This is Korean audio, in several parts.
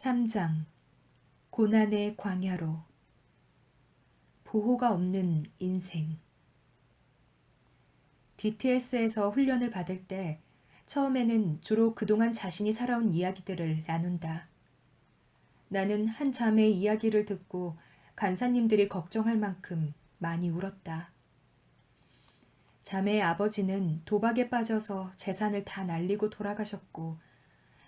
3장 고난의 광야로 보호가 없는 인생 DTS에서 훈련을 받을 때 처음에는 주로 그동안 자신이 살아온 이야기들을 나눈다. 나는 한 자매의 이야기를 듣고 간사님들이 걱정할 만큼 많이 울었다. 자매의 아버지는 도박에 빠져서 재산을 다 날리고 돌아가셨고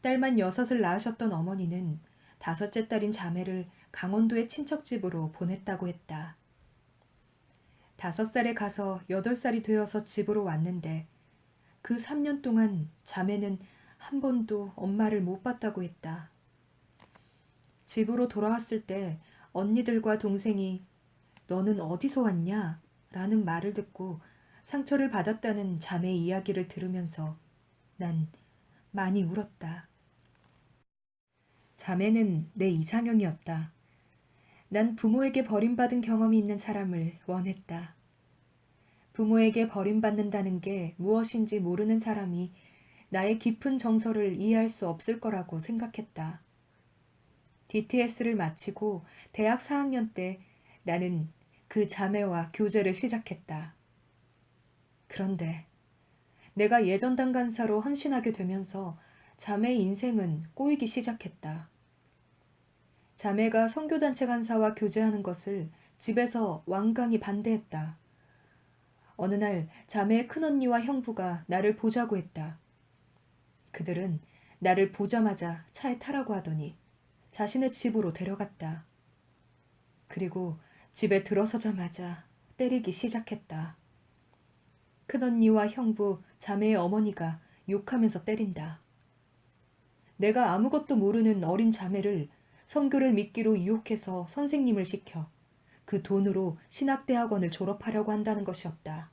딸만 여섯을 낳으셨던 어머니는 다섯째 딸인 자매를 강원도의 친척집으로 보냈다고 했다. 다섯 살에 가서 여덟 살이 되어서 집으로 왔는데 그 3년 동안 자매는 한 번도 엄마를 못 봤다고 했다. 집으로 돌아왔을 때 언니들과 동생이 너는 어디서 왔냐? 라는 말을 듣고 상처를 받았다는 자매의 이야기를 들으면서 난 많이 울었다. 자매는 내 이상형이었다. 난 부모에게 버림받은 경험이 있는 사람을 원했다. 부모에게 버림받는다는 게 무엇인지 모르는 사람이 나의 깊은 정서를 이해할 수 없을 거라고 생각했다. DTS를 마치고 대학 4학년 때 나는 그 자매와 교제를 시작했다. 그런데 내가 예전 당 간사로 헌신하게 되면서 자매의 인생은 꼬이기 시작했다. 자매가 선교단체 간사와 교제하는 것을 집에서 완강히 반대했다. 어느 날 자매의 큰언니와 형부가 나를 보자고 했다. 그들은 나를 보자마자 차에 타라고 하더니 자신의 집으로 데려갔다. 그리고 집에 들어서자마자 때리기 시작했다. 큰언니와 형부, 자매의 어머니가 욕하면서 때린다. 내가 아무것도 모르는 어린 자매를 성교를 믿기로 유혹해서 선생님을 시켜 그 돈으로 신학대학원을 졸업하려고 한다는 것이었다.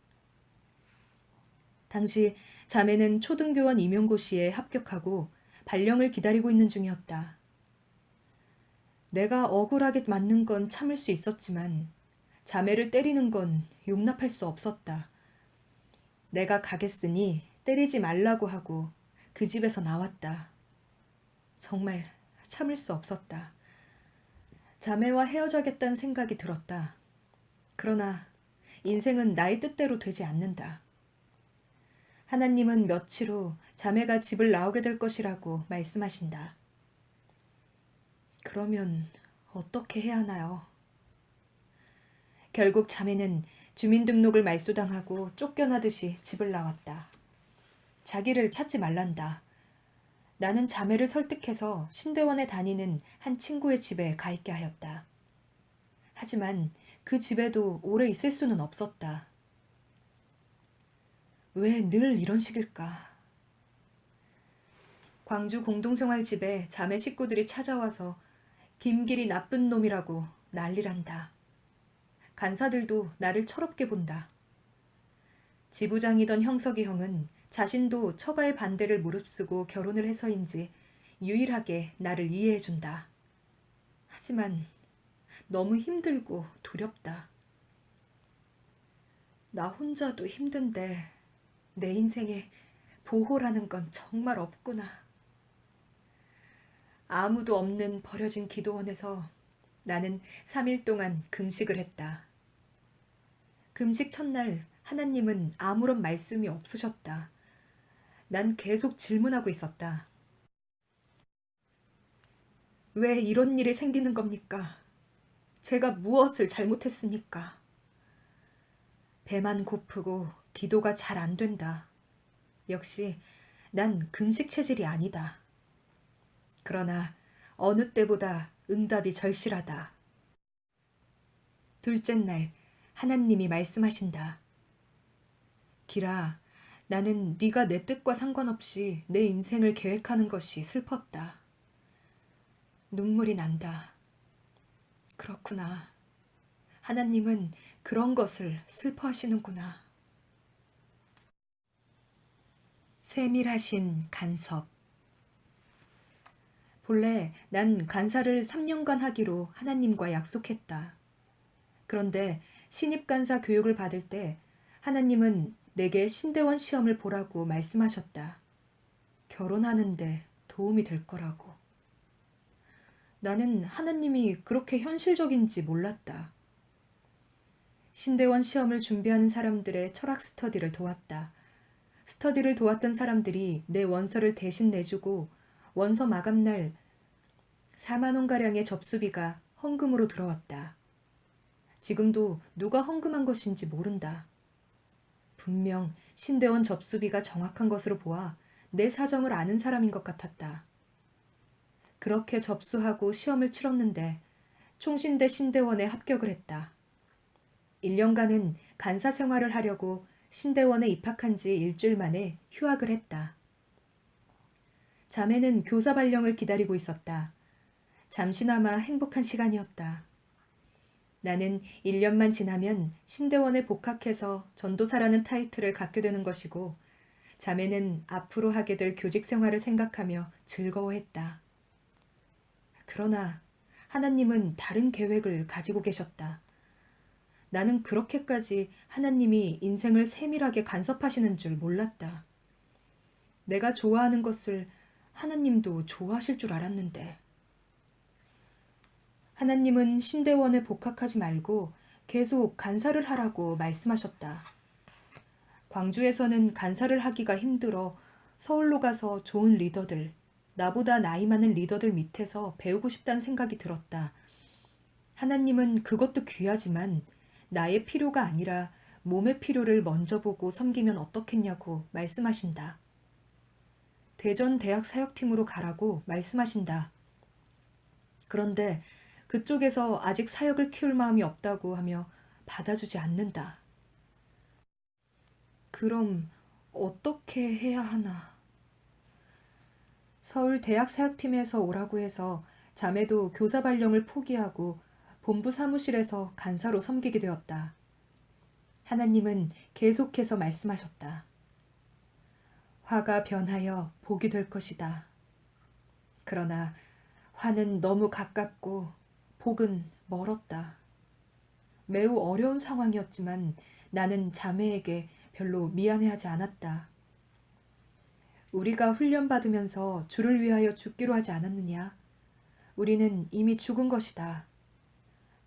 당시 자매는 초등교원 임용고시에 합격하고 발령을 기다리고 있는 중이었다. 내가 억울하게 맞는 건 참을 수 있었지만 자매를 때리는 건 용납할 수 없었다. 내가 가겠으니 때리지 말라고 하고 그 집에서 나왔다. 정말 참을 수 없었다. 자매와 헤어져야겠다는 생각이 들었다. 그러나 인생은 나의 뜻대로 되지 않는다. 하나님은 며칠 후 자매가 집을 나오게 될 것이라고 말씀하신다. 그러면 어떻게 해야 하나요? 결국 자매는 주민등록을 말소당하고 쫓겨나듯이 집을 나왔다. 자기를 찾지 말란다. 나는 자매를 설득해서 신대원에 다니는 한 친구의 집에 가 있게 하였다. 하지만 그 집에도 오래 있을 수는 없었다. 왜 늘 이런 식일까? 광주 공동생활 집에 자매 식구들이 찾아와서 김길이 나쁜 놈이라고 난리란다. 간사들도 나를 철없게 본다. 지부장이던 형석이 형은 자신도 처가의 반대를 무릅쓰고 결혼을 해서인지 유일하게 나를 이해해준다. 하지만 너무 힘들고 두렵다. 나 혼자도 힘든데 내 인생에 보호라는 건 정말 없구나. 아무도 없는 버려진 기도원에서 나는 3일 동안 금식을 했다. 금식 첫날 하나님은 아무런 말씀이 없으셨다. 난 계속 질문하고 있었다. 왜 이런 일이 생기는 겁니까? 제가 무엇을 잘못했습니까? 배만 고프고 기도가 잘 안 된다. 역시 난 금식 체질이 아니다. 그러나 어느 때보다 응답이 절실하다. 둘째 날 하나님이 말씀하신다. 기라, 나는 네가 내 뜻과 상관없이 내 인생을 계획하는 것이 슬펐다. 눈물이 난다. 그렇구나. 하나님은 그런 것을 슬퍼하시는구나. 세밀하신 간섭. 본래 난 간사를 3년간 하기로 하나님과 약속했다. 그런데 신입 간사 교육을 받을 때 하나님은 내게 신대원 시험을 보라고 말씀하셨다. 결혼하는데 도움이 될 거라고. 나는 하나님이 그렇게 현실적인지 몰랐다. 신대원 시험을 준비하는 사람들의 철학 스터디를 도왔다. 스터디를 도왔던 사람들이 내 원서를 대신 내주고 원서 마감날 4만 원가량의 접수비가 헌금으로 들어왔다. 지금도 누가 헌금한 것인지 모른다. 분명 신대원 접수비가 정확한 것으로 보아 내 사정을 아는 사람인 것 같았다. 그렇게 접수하고 시험을 치렀는데 총신대 신대원에 합격을 했다. 1년간은 간사 생활을 하려고 신대원에 입학한 지 일주일 만에 휴학을 했다. 자매는 교사 발령을 기다리고 있었다. 잠시나마 행복한 시간이었다. 나는 1년만 지나면 신대원에 복학해서 전도사라는 타이틀을 갖게 되는 것이고 자매는 앞으로 하게 될 교직 생활을 생각하며 즐거워했다. 그러나 하나님은 다른 계획을 가지고 계셨다. 나는 그렇게까지 하나님이 인생을 세밀하게 간섭하시는 줄 몰랐다. 내가 좋아하는 것을 하나님도 좋아하실 줄 알았는데. 하나님은 신대원에 복학하지 말고 계속 간사를 하라고 말씀하셨다. 광주에서는 간사를 하기가 힘들어 서울로 가서 좋은 리더들, 나보다 나이 많은 리더들 밑에서 배우고 싶다는 생각이 들었다. 하나님은 그것도 귀하지만 나의 필요가 아니라 몸의 필요를 먼저 보고 섬기면 어떻겠냐고 말씀하신다. 대전 대학 사역팀으로 가라고 말씀하신다. 그런데 그쪽에서 아직 사역을 키울 마음이 없다고 하며 받아주지 않는다. 그럼 어떻게 해야 하나? 서울 대학 사역팀에서 오라고 해서 자매도 교사 발령을 포기하고 본부 사무실에서 간사로 섬기게 되었다. 하나님은 계속해서 말씀하셨다. 화가 변하여 복이 될 것이다. 그러나 화는 너무 가깝고 복은 멀었다. 매우 어려운 상황이었지만 나는 자매에게 별로 미안해하지 않았다. 우리가 훈련받으면서 주를 위하여 죽기로 하지 않았느냐? 우리는 이미 죽은 것이다.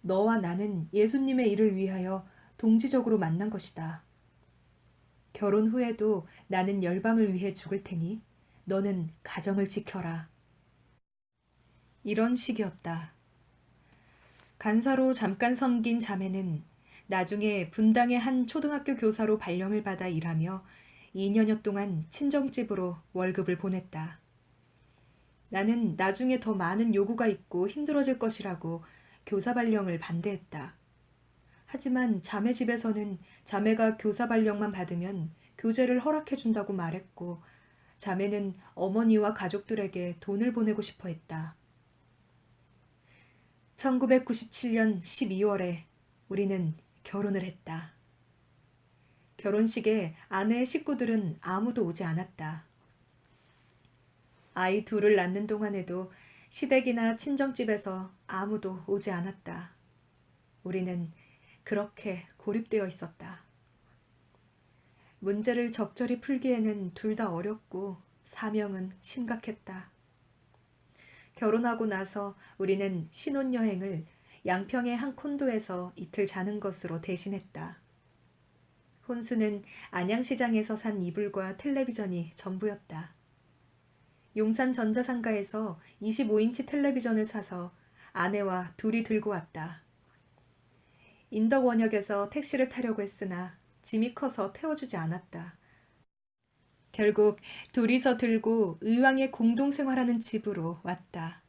너와 나는 예수님의 일을 위하여 동지적으로 만난 것이다. 결혼 후에도 나는 열방을 위해 죽을 테니 너는 가정을 지켜라. 이런 식이었다. 간사로 잠깐 섬긴 자매는 나중에 분당의 한 초등학교 교사로 발령을 받아 일하며 2년여 동안 친정집으로 월급을 보냈다. 나는 나중에 더 많은 요구가 있고 힘들어질 것이라고 교사 발령을 반대했다. 하지만 자매 집에서는 자매가 교사 발령만 받으면 교제를 허락해 준다고 말했고 자매는 어머니와 가족들에게 돈을 보내고 싶어 했다. 1997년 12월에 우리는 결혼을 했다. 결혼식에 아내의 식구들은 아무도 오지 않았다. 아이 둘을 낳는 동안에도 시댁이나 친정집에서 아무도 오지 않았다. 우리는 그렇게 고립되어 있었다. 문제를 적절히 풀기에는 둘 다 어렵고 사명은 심각했다. 결혼하고 나서 우리는 신혼여행을 양평의 한 콘도에서 이틀 자는 것으로 대신했다. 혼수는 안양시장에서 산 이불과 텔레비전이 전부였다. 용산 전자상가에서 25인치 텔레비전을 사서 아내와 둘이 들고 왔다. 인덕 원역에서 택시를 타려고 했으나 짐이 커서 태워주지 않았다. 결국 둘이서 들고 의왕에 공동생활하는 집으로 왔다.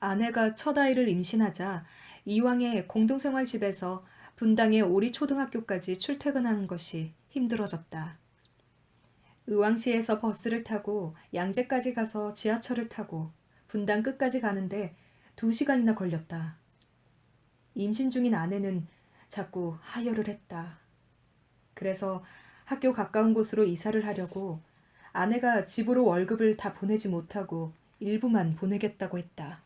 아내가 첫 아이를 임신하자 이왕의 공동생활 집에서 분당의 오리 초등학교까지 출퇴근하는 것이 힘들어졌다. 의왕시에서 버스를 타고 양재까지 가서 지하철을 타고 분당 끝까지 가는데 두 시간이나 걸렸다. 임신 중인 아내는 자꾸 하혈을 했다. 그래서 학교 가까운 곳으로 이사를 하려고 아내가 집으로 월급을 다 보내지 못하고 일부만 보내겠다고 했다.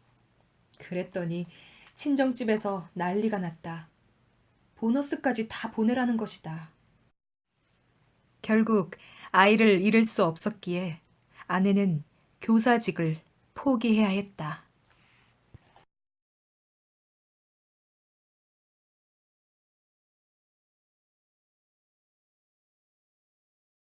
그랬더니 친정집에서 난리가 났다. 보너스까지 다 보내라는 것이다. 결국 아이를 잃을 수 없었기에 아내는 교사직을 포기해야 했다.